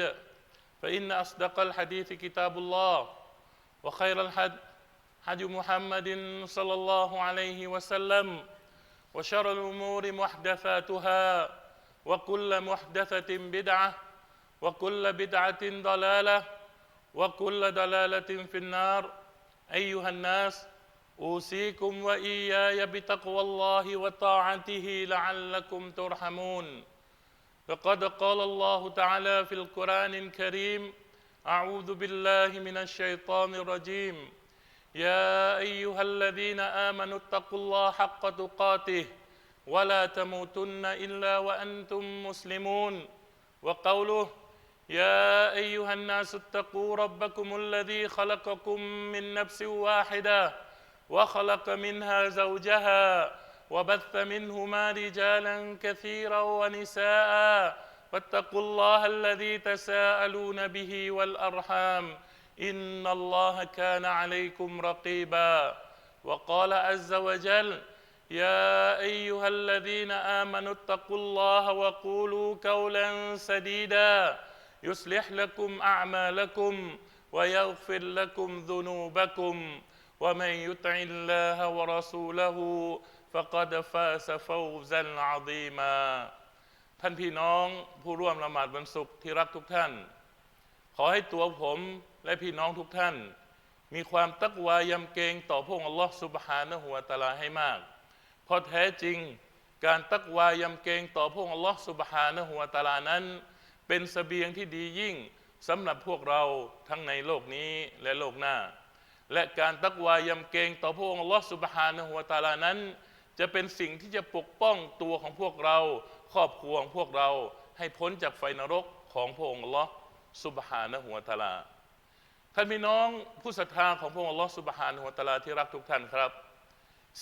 المجيد فإن أصدق الحديث كتاب الله وخير الحد حدي محمد صلى الله عليه وسلم وشر الأمور محدثاتها وكل محدثة بدعة وكل بدعة ضلالة وكل ضلالة في النار. أيها الناس أوصيكم وإياي بتقوى الله وطاعته لعلكم ترحمون. فقد قال الله تعالى في القرآن الكريم أعوذ بالله من الشيطان الرجيم. يا أيها الذين آمنوا اتقوا الله حق تقاته ولا تموتن إلا وأنتم مسلمون. وقوله يا أيها الناس اتقوا ربكم الذي خلقكم من نفس واحدة وخلق منها زوجها وبث منهما رجالا كثيرا ونساء واتقوا الله الذي تساءلون به والأرحام إن الله كان عليكم رقيبا. وقال عز وجل يا أيها الذين آمنوا اتقوا الله وقولوا قولا سديدا يصلح لكم أعمالكم ويغفر لكم ذنوبكم ومن يطع الله ورسوله فقد فاز فوزا عظيما ท่านพี่น้องผู้ร่วมละหมาดวันศุกร์ที่รักทุกท่าน ขอให้ตัวผมและพี่น้องทุกท่าน มีความตักวายำเกรงต่อพระองค์อัลลอฮฺสุบฮานะฮุวาตาลาให้มาก เพราะแท้จริงการตักวายำเกรงต่อพระองค์อัลลอฮฺสุบฮานะฮุวาตาลานั้น เป็นสเสบียงที่ดียิ่งสำหรับพวกเราทั้งในโลกนี้และโลกหน้า และการตักวายำเกรงต่อพระองค์อัลลอฮฺสุบฮานะฮุวาตาลานั้น จะเป็นสิ่งที่จะปกป้องตัวของพวกเรา ครอบครัวของพวกเราให้พ้นจากไฟนรกของพระองค์ลอสุบฮานะฮุวตาลาท่านพี่น้องผู้ศรัทธาของพระองค์ลอสุบฮานะฮุวตาลาที่รักทุกท่านครับ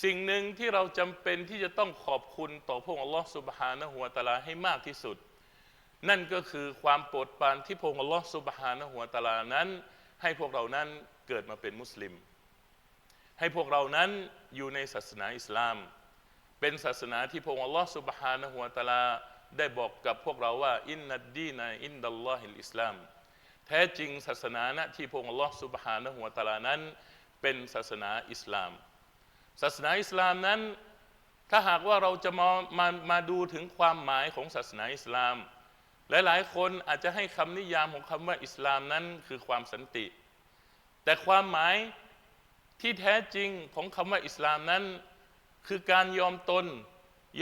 สิ่งหนึ่งที่เราจำเป็นที่จะต้องขอบคุณต่อพระองค์ลอสุบฮานะฮุวตาลาให้มากที่สุด นั่นก็คือความโปรดปรานที่พระองค์ลอสุบฮานะฮุวตาลานั้น ให้พวกเรานั้นเกิดมาเป็นมุสลิม ให้พวกเรานั้นอยู่ในศาสนาอิสลาม เป็นศาสนาที่พระองค์อัลลอฮฺสุบฮานะฮุวาตาลาได้บอกกับพวกเราว่าอินนัดดีนอินดัลลอฮิลอิสลามแท้จริงศาสนาณที่พระองค์อัลลอฮฺสุบฮานะฮุวาตาลานั้น เป็นศาสนาอิสลาม ศาสนาอิสลามนั้น ถ้าหากว่าเราจะมามามาดูถึงความหมายของศาสนาอิสลาม หลายๆ คนอาจจะให้คำนิยามของคำว่าอิสลามนั้นคือความสันติ แต่ความหมายที่แท้จริงของคำว่าอิสลามนั้น คือการยอมตน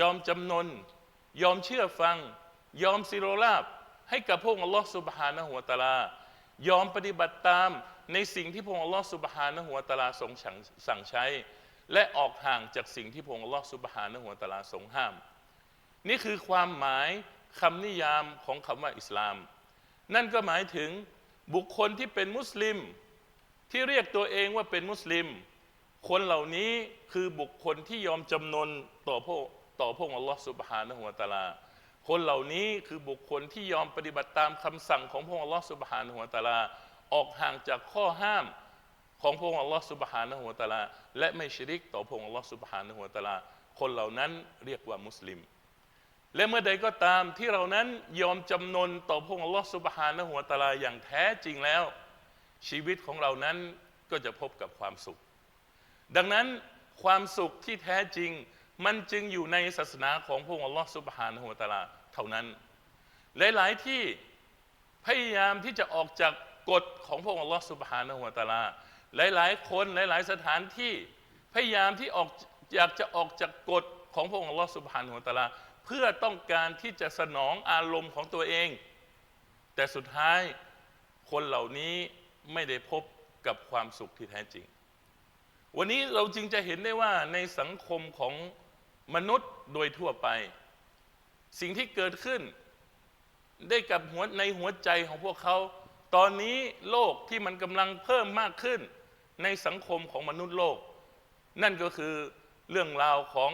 ยอมจำนน ยอมเชื่อฟัง ยอมสิโรราบ ให้กับพระองค์อัลลอฮฺสุบฮานะหัวตาลายอมปฏิบัติตามในสิ่งที่พระองค์อัลลอฮฺสุบฮานะหัวตาลาทรงสั่งใช้ และออกห่างจากสิ่งที่พระองค์อัลลอฮฺสุบฮานะหัวตาลาทรงห้าม นี่คือความหมายคำนิยามของคำว่าอิสลาม นั่นก็หมายถึงบุคคลที่เป็นมุสลิม ที่เรียกตัวเองว่าเป็นมุสลิม คนเหล่านี้คือบุคคลที่ยอมจำนนต่อพระต่อพระองค์อัลลอฮฺสุบฮานะฮุวาตาลา คนเหล่านี้คือบุคคลที่ยอมปฏิบัติตามคำสั่งของพระองค์อัลลอฮฺสุบฮานะฮุวาตาลา ออกห่างจากข้อห้ามของพระองค์อัลลอฮฺสุบฮานะฮุวาตาลา และไม่ชริกต่อพระองค์อัลลอฮฺสุบฮานะฮุวาตาลา คนเหล่านั้นเรียกว่ามุสลิม และเมื่อใดก็ตามที่เรานั้นยอมจำนนต่อพระองค์อัลลอฮฺสุบฮานะฮุวาตาลาอย่างแท้จริงแล้ว ชีวิตของเรานั้นก็จะพบกับความสุข ดังนั้นความสุขที่แท้จริง มันจึงอยู่ในศาสนาของพระองค์อัลลอฮฺสุบฮานะฮุวาตาลาเท่านั้น หลาย ๆ ที่พยายามที่จะออกจากกฎของพระองค์อัลลอฮฺสุบฮานะฮุวาตาลา หลาย ๆ คนหลาย ๆ สถานที่พยายามที่ออกอยากจะออกจากกฎของพระองค์อัลลอฮฺสุบฮานะฮุวาตาลา เพื่อต้องการที่จะสนองอารมณ์ของตัวเอง แต่สุดท้ายคนเหล่านี้ไม่ได้พบกับความสุขที่แท้จริง วันนี้เราจึงจะเห็นได้ว่าในสังคมของมนุษย์โดยทั่วไป สิ่งที่เกิดขึ้น ได้กับหัวในหัวใจของพวกเขา ตอนนี้โลกที่มันกำลังเพิ่มมากขึ้น ในสังคมของมนุษย์โลก นั่นก็คือเรื่องราวของ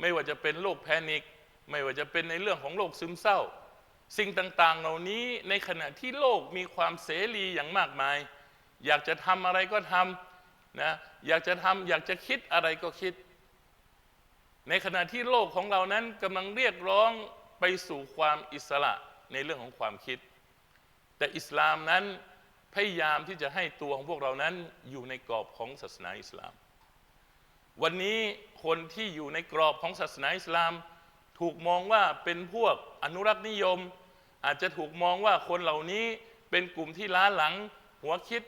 ไม่ว่าจะเป็นโรคแพนิคไม่ว่าจะเป็นในเรื่องของโรคซึมเศร้า สิ่งต่างๆ เหล่านี้ในขณะที่โลกมีความเสรีอย่างมากมาย อยากจะทำอะไรก็ทำ นะอยากจะทำอยากจะคิดอะไรก็คิด ในขณะที่โลกของเรานั้นกำลังเรียกร้องไปสู่ความอิสระในเรื่องของความคิดแแต่อิสลามนั้นพยายามที่จะให้ตัวของพวกเรานั้นอยู่ในกรอบของศาสนาอิสลาม วันนี้คนที่อยู่ในกรอบของศาสนาอิสลาม ถูกมองว่าเป็นพวกอนุรักษ์นิยม อาจจะถูกมองว่าคนเหล่านี้เป็นกลุ่มที่ล้าหลังหัวคิด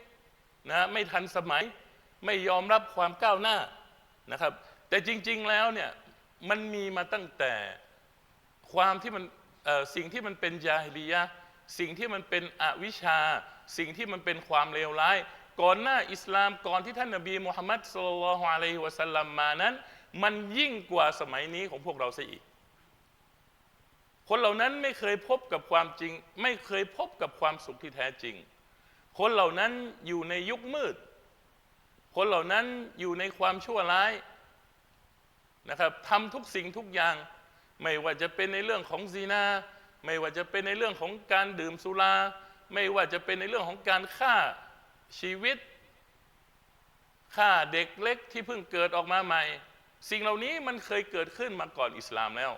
นะไม่ทันสมัย ไม่ยอมรับความก้าวหน้านะครับ แต่จริง ๆแล้วเนี่ยมันมีมาตั้งแต่ความที่มันสิ่งที่มันเป็นยาฮิลียะสิ่งที่มันเป็นอวิชชา สิ่งที่มันเป็นความเลวร้าย ก่อนหน้าอิสลามก่อนที่ท่านนบีมุฮัมมัดสุลลัลฮุอะลัยฮิวะสัลลัมมานั้น มันยิ่งกว่าสมัยนี้ของพวกเราซะอีก คนเหล่านั้นไม่เคยพบกับความจริง ไม่เคยพบกับความสุขที่แท้จริง คนเหล่านั้นอยู่ในยุคมืด คนเหล่านั้นอยู่ในความชั่วร้ายนะครับทำทุกสิ่งทุกอย่าง ไม่ว่าจะเป็นในเรื่องของซีนาไม่ว่าจะเป็นในเรื่องของการดื่มสุรา ไม่ว่าจะเป็นในเรื่องของการฆ่าชีวิตฆ่าเด็กเล็กที่เพิ่งเกิดออกมาใหม่ สิ่งเหล่านี้มันเคยเกิดขึ้นมาก่อนอิสลามแล้ว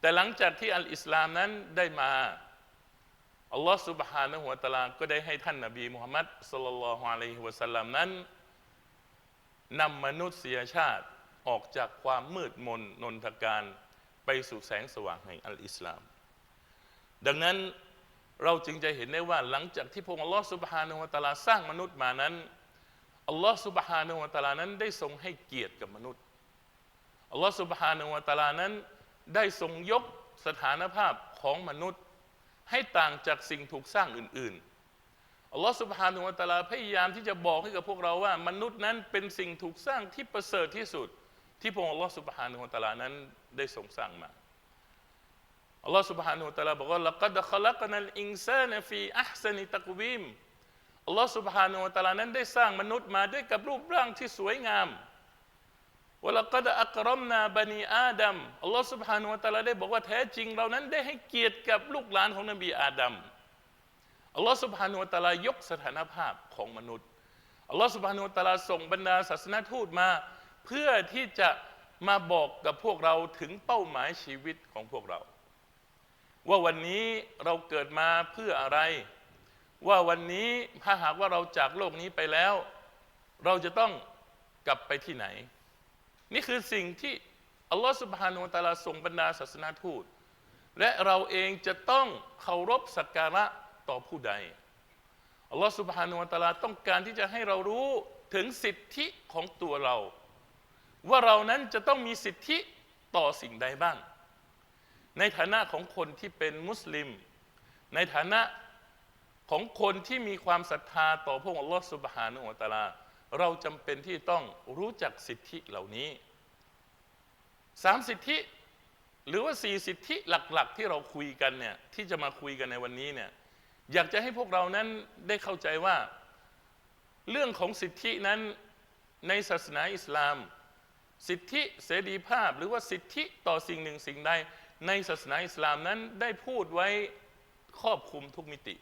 แต่หลังจากที่อัลอิสลามนั้นได้มาอัลลอฮ์สุบฮานะหัวตาลาก็ได้ให้ท่านนาบีมุฮัมมัดสลลัลลอฮุอะลัยฮิวะสัลลัมนั้น นำมนุษยชาติออกจากความมืดมนนนทการไปสู่แสงสว่างแห่งอัลอิสลาม ดังนั้นเราจึงจะเห็นได้ว่าหลังจากที่พระองค์อัลลอฮฺสุบฮานุวะตาลาสร้างมนุษย์มานั้นอัลลอฮฺสุบฮานุวะตาลานั้นได้ทรงให้เกียรติกับมนุษย์อัลลอฮฺสุบฮานุวะตาลานั้นได้ทรงยกสถานภาพของมนุษย์ ให้ต่างจากสิ่งถูกสร้างอื่นๆ อัลลอฮฺสุบฮานุวะตาลาพยายามที่จะบอกให้กับพวกเราว่า มนุษย์นั้นเป็นสิ่งถูกสร้างที่ประเสริฐที่สุด ที่พระองค์อัลลอฮฺสุบฮานุวะตาลานั้นได้ทรงสร้างมาอัลลอฮฺสุบฮานุวะตะอาลาบอกว่าละกัดขลักนัลอินซานฟีอัพซันิตักวีมอัลลอฮฺสุบฮานุวะตะอาลานั้นได้สร้างมนุษย์มาด้วยกับรูปร่างที่สวยงามวลกัดอักรมนาบันีอาดัมอัลลอฮฺสุบฮานุวะตะอาลาได้บอกว่าแท้จริงเรานั้นได้ให้เกียรติกับลูกหลานของนบีอาดัม อัลลอฮฺสุบฮานุตะลายกสถานภาพของมนุษย์อัลลอฮฺสุบฮานุตะลาส่งบรรดาศาสนทูตมา เพื่อที่จะมาบอกกับพวกเราถึงเป้าหมายชีวิตของพวกเรา ว่าวันนี้เราเกิดมาเพื่ออะไร ว่าวันนี้ถ้าหากว่าเราจากโลกนี้ไปแล้ว เราจะต้องกลับไปที่ไหน นี่คือสิ่งที่อัลลอฮฺสุบฮานุตะลาส่งบรรดาศาสนาทูต และเราเองจะต้องเคารพสักการะ ต่อผู้ใดอัลลอฮฺสุบฮานุวะตาลาต้องการที่จะให้เรารู้ถึงสิทธิของตัวเรา ว่าเรานั้นจะต้องมีสิทธิต่อสิ่งใดบ้าง ในฐานะของคนที่เป็นมุสลิม ในฐานะของคนที่มีความศรัทธาต่อพระองค์อัลลอฮฺสุบฮานุวะตาลา เราจำเป็นที่ต้องรู้จักสิทธิเหล่านี้สามสิทธิหรือว่าสี่สิทธิหลัก ๆ ที่เราคุยกันเนี่ยที่จะมาคุยกันในวันนี้เนี่ย อยากจะให้พวกเรานั้นได้เข้าใจว่า เรื่องของสิทธินั้นในศาสนาอิสลาม สิทธิเสรีภาพหรือว่าสิทธิต่อสิ่งหนึ่งสิ่งใด ในศาสนาอิสลามนั้นได้พูดไว้ครอบคลุมทุกมิติ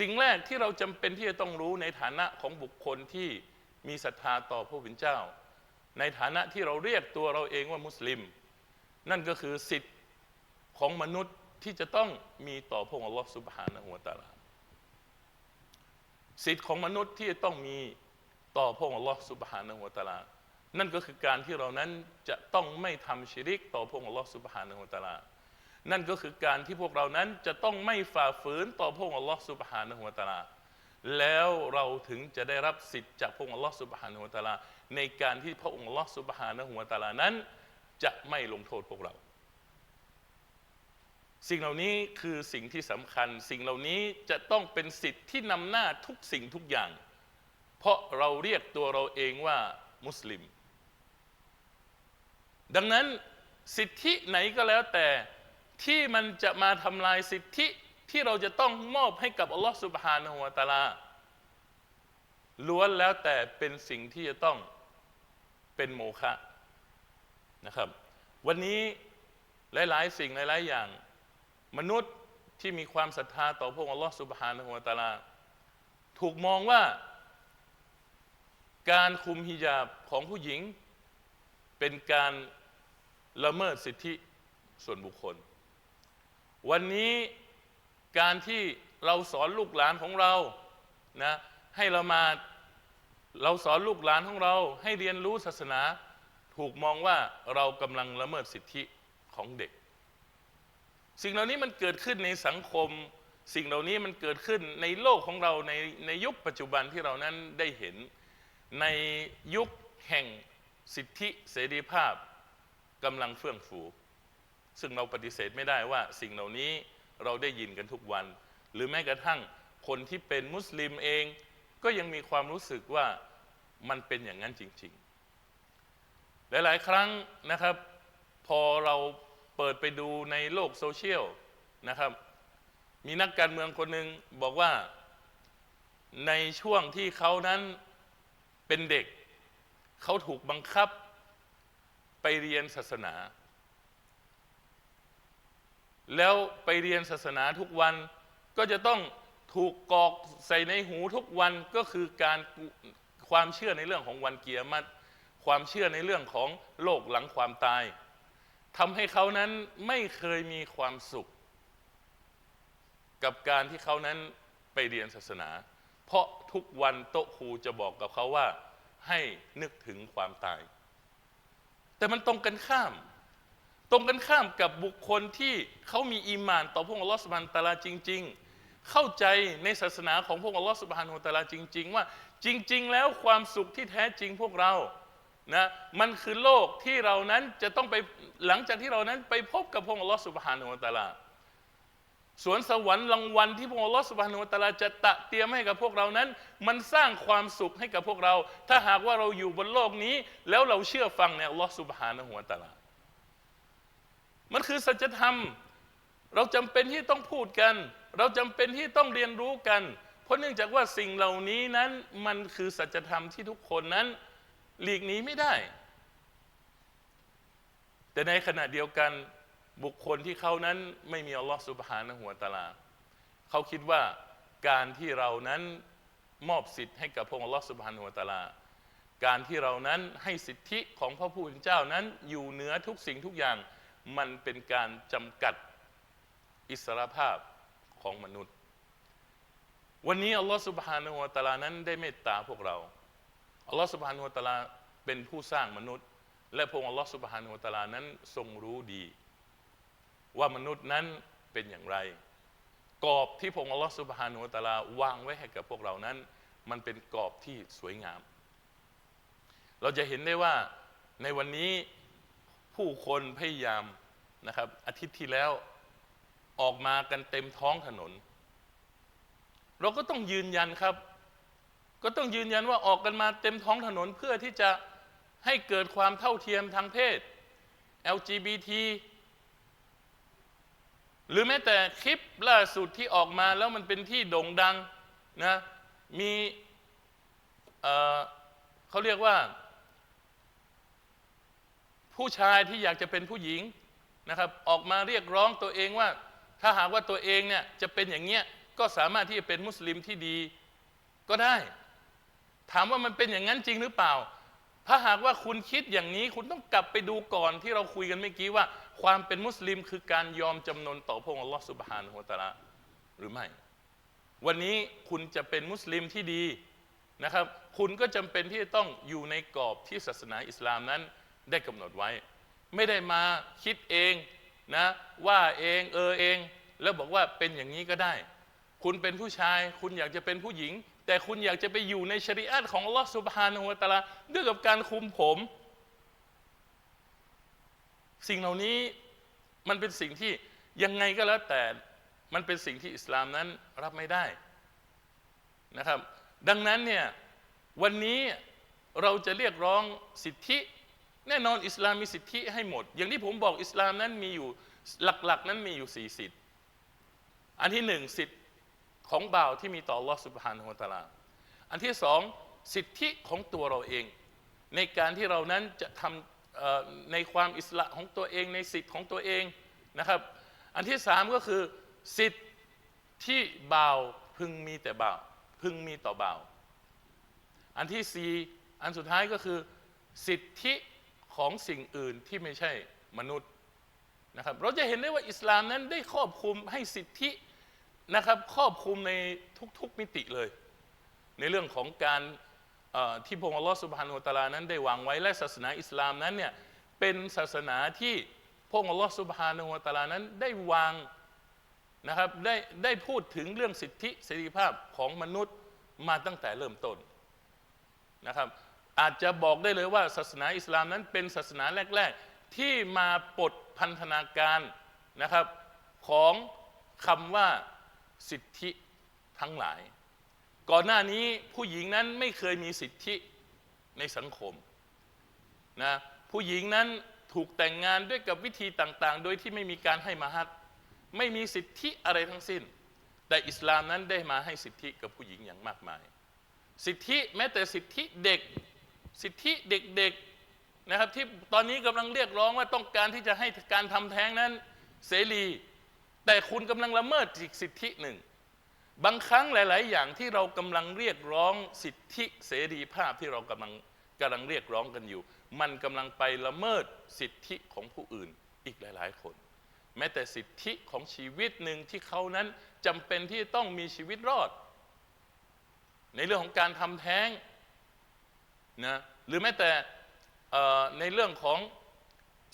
สิ่งแรกที่เราจำเป็นที่จะต้องรู้ในฐานะของบุคคลที่มีศรัทธาต่อพระผู้เป็นเจ้า ในฐานะที่เราเรียกตัวเราเองว่ามุสลิม นั่นก็คือสิทธิของมนุษย์ ที่จะต้องมีต่อพระองค์อัลลอฮฺสุบฮานะฮูวตาลาสิทธิ์ของมนุษย์ที่จะต้องมีต่อพระองค์อัลลอฮฺสุบฮานะฮูวตาลา นั่นก็คือการที่เรานั้นจะต้องไม่ทำชิริกต่อพระองค์อัลลอฮฺสุบฮานะฮูวตาลา นั่นก็คือการที่พวกเรานั้นจะต้องไม่ฝ่าฝืนต่อพระองค์อัลลอฮฺสุบฮานะฮูวตาลา แล้วเราถึงจะได้รับสิทธิ์จากพระองค์อัลลอฮฺสุบฮานะฮูวตาลา ในการที่พระองค์อัลลอฮฺสุบฮานะฮูวตาลานั้น จะไม่ลงโทษพวกเรา สิ่งเหล่านี้คือสิ่งที่สำคัญ สิ่งเหล่านี้จะต้องเป็นสิทธิ์ที่นำหน้าทุกสิ่งทุกอย่าง เพราะเราเรียกตัวเราเองว่ามุสลิม ดังนั้นสิทธิไหนก็แล้วแต่ที่มันจะมาทำลายสิทธิที่เราจะต้องมอบให้กับอัลลอฮฺสุบฮานะฮูวตาลาล้วนแล้วแต่เป็นสิ่งที่จะต้องเป็นโมฆะนะครับ วันนี้หลาย ๆ สิ่งหลาย ๆ อย่าง มนุษย์ที่มีความศรัทธาต่อพระองค์อัลลอฮฺสุบฮานะฮูวะตาลา ถูกมองว่าการคุมฮิญาบของผู้หญิง เป็นการละเมิดสิทธิส่วนบุคคล วันนี้การที่เราสอนลูกหลานของเรานะให้ละหมาดเราสอนลูกหลานของเรา ให้เรียนรู้ศาสนา ถูกมองว่าเรากำลังละเมิดสิทธิของเด็ก สิ่งเหล่านี้มันเกิดขึ้นในสังคม สิ่งเหล่านี้มันเกิดขึ้นในโลกของเราในในยุคปัจจุบันที่เรานั้นได้เห็น ในยุคแห่งสิทธิเสรีภาพกำลังเฟื่องฟูซึ่งเราปฏิเสธไม่ได้ว่าสิ่งเหล่านี้เราได้ยินกันทุกวัน หรือแม้กระทั่งคนที่เป็นมุสลิมเอง ก็ยังมีความรู้สึกว่ามันเป็นอย่างนั้นจริง ๆ หลาย ๆ ครั้งนะครับ พอเรา เปิดไปดูในโลกโซเชียลนะครับ มีนักการเมืองคนหนึ่งบอกว่าในช่วงที่เขานั้นเป็นเด็ก เขาถูกบังคับไปเรียนศาสนา แล้วไปเรียนศาสนาทุกวันก็จะต้องถูกกรอกใส่ในหูทุกวันก็คือการความเชื่อในเรื่องของวันเกียรติความเชื่อในเรื่องของโลกหลังความตาย ทำให้เขานั้นไม่เคยมีความสุข กับการที่เขานั้นไปเรียนศาสนา เพราะทุกวันโต๊ะครูจะบอกกับเขาว่า ให้นึกถึงความตาย แต่มันตรงกันข้าม ตรงกันข้ามกับบุคคลที่เขามีอีมานต่อพระองค์อัลลอฮฺสุบฮานตะลาจริง ๆเข้าใจในศาสนาของพระองค์อัลลอฮฺสุบฮานุตะลาจริง ๆ ว่าจริง ๆ แล้วความสุขที่แท้จริงพวกเรา นะมันคือโลกที่เรานั้นจะต้องไปหลังจากที่เรานั้นไปพบกับพระองค์ลอสุบฮานุตะลาสวนสวรรค์รางวัลที่พระองค์ลอสุบฮานุตะลาจะตะเตรียมให้กับพวกเรานั้น มันสร้างความสุขให้กับพวกเรา ถ้าหากว่าเราอยู่บนโลกนี้ แล้วเราเชื่อฟังในลลอสุบฮานุตะลามันคือสัจธรรม เราจำเป็นที่ต้องพูดกัน เราจำเป็นที่ต้องเรียนรู้กัน เพราะเนื่องจากว่าสิ่งเหล่านี้นั้นมันคือสัจธรรมที่ทุกคนนั้น หลีกหนีไม่ได้ แต่ในขณะเดียวกันบุคคลที่เขานั้นไม่มีอัลลอฮฺสุบฮานะหัวตาลาเขาคิดว่าการที่เรานั้นมอบสิทธิ์ให้กับพระองค์อัลลอฮฺสุบฮานะหัวตาลา การที่เรานั้นให้สิทธิของพระผู้เป็นเจ้านั้นอยู่เหนือทุกสิ่งทุกอย่างมันเป็นการจำกัดอิสรภาพของมนุษย์ วันนี้อัลลอฮฺสุบฮานะฮุวตาลานั้นได้เมตตาพวกเรา อัลลอฮฺสุบฮานะฮุวตาลาเป็นผู้สร้างมนุษย์ และพระองค์อัลลอฮฺสุบฮานะฮุวตาลานั้นทรงรู้ดี ว่ามนุษย์นั้นเป็นอย่างไร กรอบที่พระองค์อัลลอฮฺสุบฮานะฮุวตาลาวางไว้ให้กับพวกเรานั้น มันเป็นกรอบที่สวยงาม เราจะเห็นได้ว่าในวันนี้ผู้คนพยายามนะครับ อาทิตย์ที่แล้วออกมากันเต็มท้องถนน เราก็ต้องยืนยันครับ ก็ต้องยืนยันว่าออกกันมาเต็มท้องถนนเพื่อที่จะให้เกิดความเท่าเทียมทางเพศ LGBT หรือแม้แต่คลิปล่าสุดที่ออกมาแล้วมันเป็นที่โด่งดังนะมีเเขาเรียกว่า ผู้ชายที่อยากจะเป็นผู้หญิงนะครับออกมาเรียกร้องตัวเองว่า ถ้าหากว่าตัวเองเนี่ยจะเป็นอย่างเงี้ยก็สามารถที่จะเป็นมุสลิมที่ดีก็ได้ ถามว่ามันเป็นอย่างนั้นจริงหรือเปล่า ถ้าหากว่าคุณคิดอย่างนี้ คุณต้องกลับไปดูก่อนที่เราคุยกันเมื่อกี้ว่า ความเป็นมุสลิมคือการยอมจำนนต่อพระองค์อัลลอฮฺสุบฮานะฮูวะตะลาหรือไม่ วันนี้คุณจะเป็นมุสลิมที่ดีนะครับ คุณก็จำเป็นที่จะต้องอยู่ในกรอบที่ศาสนาอิสลามนั้นได้กำหนดไว้ ไม่ได้มาคิดเองนะว่าเองเออเอง แล้วบอกว่าเป็นอย่างนี้ก็ได้ คุณเป็นผู้ชาย คุณอยากจะเป็นผู้หญิง แต่คุณอยากจะไปอยู่ในชริอะห์ของอัลลอฮฺสุบฮานะฮูวตะลาด้วยกับการคุมผม สิ่งเหล่านี้มันเป็นสิ่งที่ยังไงก็แล้วแต่มันเป็นสิ่งที่อิสลามนั้นรับไม่ได้นะครับ ดังนั้นเนี่ยวันนี้เราจะเรียกร้องสิทธิ แน่นอนอิสลามมีสิทธิให้หมด อย่างที่ผมบอกอิสลามนั้นมีอยู่หลักๆ นั้นมีอยู่สี่สิทธิอันที่หนึ่งสิทธิ ของบ่าวที่มีต่อลอสุบฮานฮุตาลาอันที่สองสิทธิของตัวเราเอง ในการที่เรานั้นจะทำในความอิสระของตัวเองในสิทธิของตัวเองนะครับ อันที่สามก็คือสิทธิที่บ่าวพึงมีแต่บ่าวพึงมีต่อบ่าว อันที่สี่อันสุดท้ายก็คือ สิทธิของสิ่งอื่นที่ไม่ใช่มนุษย์นะครับ เราจะเห็นได้ว่าอิสลามนั้นได้ครอบคลุมให้สิทธิ นะครับครอบคลุมในทุกๆมิติเลย ในเรื่องของการที่พระองค์อัลลอฮฺสุบฮานุตะอาลานั้นได้วางไว้และศาสนาอิสลามนั้นเนี่ยเป็นศาสนาที่พระองค์อัลลอฮฺสุบฮานุตะอาลานั้นได้วางนะครับได้ได้พูดถึงเรื่องสิทธิเสรีภาพของมนุษย์มาตั้งแต่เริ่มต้นนะครับ อาจจะบอกได้เลยว่าศาสนาอิสลามนั้นเป็นศาสนาแรก ๆ ที่มาปลดพันธนาการนะครับของคำว่า สิทธิทั้งหลาย ก่อนหน้านี้ผู้หญิงนั้นไม่เคยมีสิทธิในสังคมนะผู้หญิงนั้นถูกแต่งงานด้วยกับวิธีต่างๆ โดยที่ไม่มีการให้มาฮัดไม่มีสิทธิอะไรทั้งสิ้น แต่อิสลามนั้นได้มาให้สิทธิกับผู้หญิงอย่างมากมาย สิทธิแม้แต่สิทธิเด็ก สิทธิเด็กๆนะครับที่ตอนนี้กำลังเรียกร้องว่าต้องการที่จะให้การทำแท้งนั้นเสรี แต่คุณกำลังละเมิดอีกสิทธิหนึ่ง บางครั้งหลาย ๆ อย่างที่เรากำลังเรียกร้องสิทธิเสรีภาพที่เรากำลังกำลังเรียกร้องกันอยู่ มันกำลังไปละเมิดสิทธิของผู้อื่นอีกหลาย ๆ คน แม้แต่สิทธิของชีวิตหนึ่งที่เขานั้นจำเป็นที่ต้องมีชีวิตรอด ในเรื่องของการทำแท้งนะหรือแม้แต่ในเรื่องของ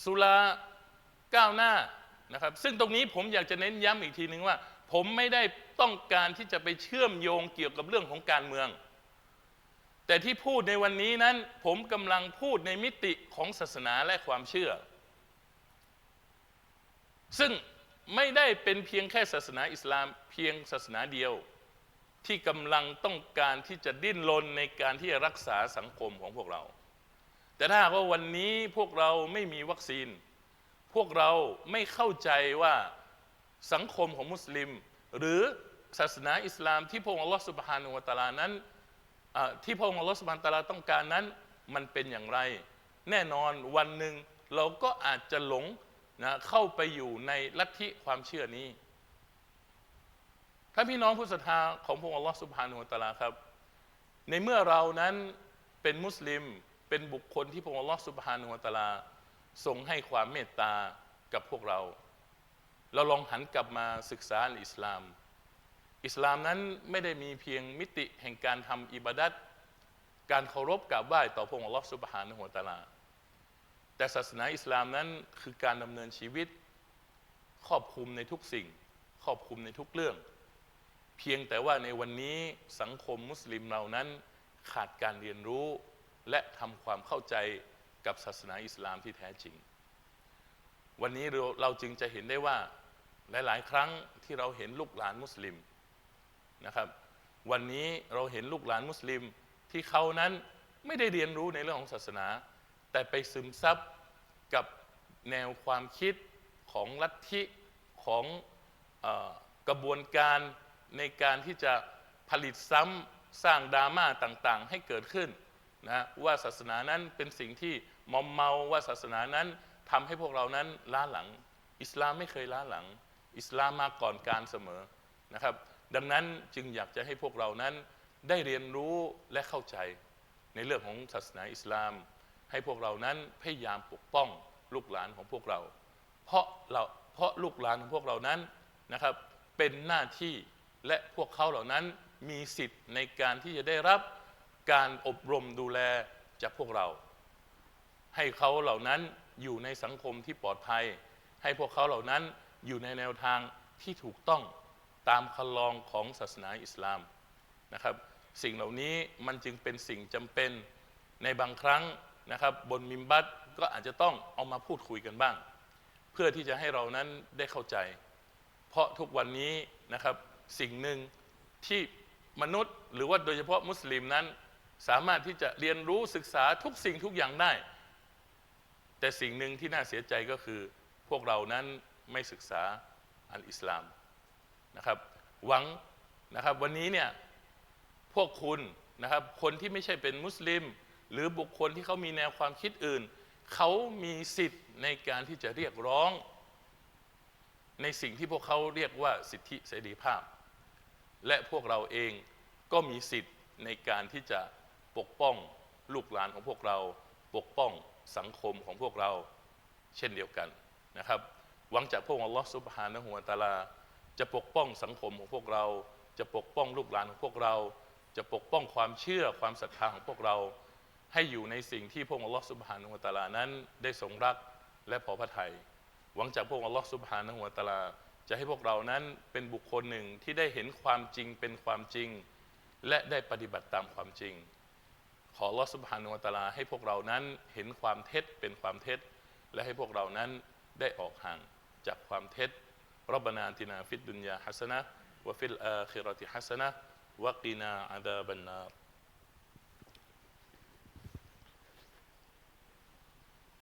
สุราก้าวหน้า นะครับซึ่งตรงนี้ผมอยากจะเน้นย้ำอีกทีหนึ่งว่า ผมไม่ได้ต้องการที่จะไปเชื่อมโยงเกี่ยวกับเรื่องของการเมือง แต่ที่พูดในวันนี้นั้น ผมกำลังพูดในมิติของศาสนาและความเชื่อ ซึ่งไม่ได้เป็นเพียงแค่ศาสนาอิสลามเพียงศาสนาเดียว ที่กำลังต้องการที่จะดิ้นรนในการที่จะรักษาสังคมของพวกเรา แต่ถ้าว่าวันนี้พวกเราไม่มีวัคซีน พวกเราไม่เข้าใจว่าสังคมของมุสลิม หรือศาสนาอิสลามที่พระองค์อัลลอฮฺสุบฮานุวะตาลานั้นที่พระองค์อัลลอฮฺสุบฮานุวะตาลาต้องการนั้นมันเป็นอย่างไร แน่นอนวันหนึ่งเราก็อาจจะหลงนะเข้าไปอยู่ในลัทธิความเชื่อนี้ถ้าพี่น้องผู้ศรัทธาของพระองค์อัลลอฮฺสุบฮานุวะตะลาครับ ในเมื่อเรานั้นเป็นมุสลิมเป็นบุคคลที่พระองค์อัลลอฮฺสุบฮานุวะตะลา ทรงให้ความเมตตากับพวกเรา เราลองหันกลับมาศึกษาอิสลาม อิสลามนั้นไม่ได้มีเพียงมิติแห่งการทำอิบาดัตการเคารพกราบไหว้ต่อพระองค์ลอสุบฮานะฮูวตาลา แต่ศาสนาอิสลามนั้นคือการดำเนินชีวิต ครอบคลุมในทุกสิ่ง ครอบคลุมในทุกเรื่อง เพียงแต่ว่าในวันนี้สังคมมุสลิมเรานั้นขาดการเรียนรู้และทำความเข้าใจ กับศาสนาอิสลามที่แท้จริง วันนี้เราเราจึงจะเห็นได้ว่าหลาย ๆ ครั้งที่เราเห็นลูกหลานมุสลิมนะครับ วันนี้เราเห็นลูกหลานมุสลิมที่เขานั้นไม่ได้เรียนรู้ในเรื่องของศาสนา แต่ไปซึมซับกับแนวความคิดของลัทธิของอกระบวนการในการที่จะผลิตซ้ำสร้างดราม่าต่างๆ ให้เกิดขึ้นนะว่าศาสนานั้นเป็นสิ่งที่ มอมเมาว่าศาสนานั้นทำให้พวกเรานั้นล้าหลัง อิสลามไม่เคยล้าหลัง อิสลามมาก่อนการเสมอนะครับ ดังนั้นจึงอยากจะให้พวกเรานั้นได้เรียนรู้และเข้าใจในเรื่องของศาสนาอิสลาม ให้พวกเรานั้นพยายามปกป้องลูกหลานของพวกเรา เพราะเราเพราะลูกหลานของพวกเรานั้นนะครับเป็นหน้าที่และพวกเขาเหล่านั้นมีสิทธิ์ในการที่จะได้รับการอบรมดูแลจากพวกเรา ให้เขาเหล่านั้นอยู่ในสังคมที่ปลอดภัย ให้พวกเขาเหล่านั้นอยู่ในแนวทางที่ถูกต้องตามคันลองของศาสนาอิสลามนะครับ สิ่งเหล่านี้มันจึงเป็นสิ่งจำเป็นในบางครั้งนะครับ บนมิมบัตก็อาจจะต้องเอามาพูดคุยกันบ้าง เพื่อที่จะให้เรานั้นได้เข้าใจ เพราะทุกวันนี้นะครับสิ่งหนึ่งที่มนุษย์ หรือว่าโดยเฉพาะมุสลิมนั้น สามารถที่จะเรียนรู้ศึกษาทุกสิ่งทุกอย่างได้ แต่สิ่งหนึ่งที่น่าเสียใจก็คือ พวกเรานั้นไม่ศึกษาอันอิสลามนะครับหวังนะครับวันนี้เนี่ยพวกคุณนะครับคนที่ไม่ใช่เป็นมุสลิม หรือบุคคลที่เขามีแนวความคิดอื่น เขามีสิทธิ์ในการที่จะเรียกร้อง ในสิ่งที่พวกเขาเรียกว่าสิทธิเสรีภาพ และพวกเราเองก็มีสิทธิ์ในการที่จะปกป้องลูกหลานของพวกเราปกป้อง สังคมของพวกเราเช่นเดียวกันนะครับหวังจากพระองค์อัลลอฮฺซุบฮานะฮูวะตาลา จะปกป้องสังคมของพวกเรา จะปกป้องลูกหลานของพวกเรา จะปกป้องความเชื่อความศรัทธาของพวกเรา ให้อยู่ในสิ่งที่พระองค์อัลลอฮฺสุบฮานุวะตะอาลานั้นได้ทรงรักและพอพระทัยหวังจากพระองค์อัลลอฮฺสุบฮานะฮูวะตาลา จะให้พวกเรานั้นเป็นบุคคลหนึ่งที่ได้เห็นความจริงเป็นความจริง และได้ปฏิบัติตามความจริง ขอลอสุบฮานุวตาลาให้พวกเรานั้นเห็นความเท็จเป็นความเท็จ และให้พวกเรานั้นได้ออกห่างจากความเท็จรับบนาตินาฟิดดุนยาฮัสนะวะฟิลอาคิรติฮัสนะวะกีนาอาดาบันนา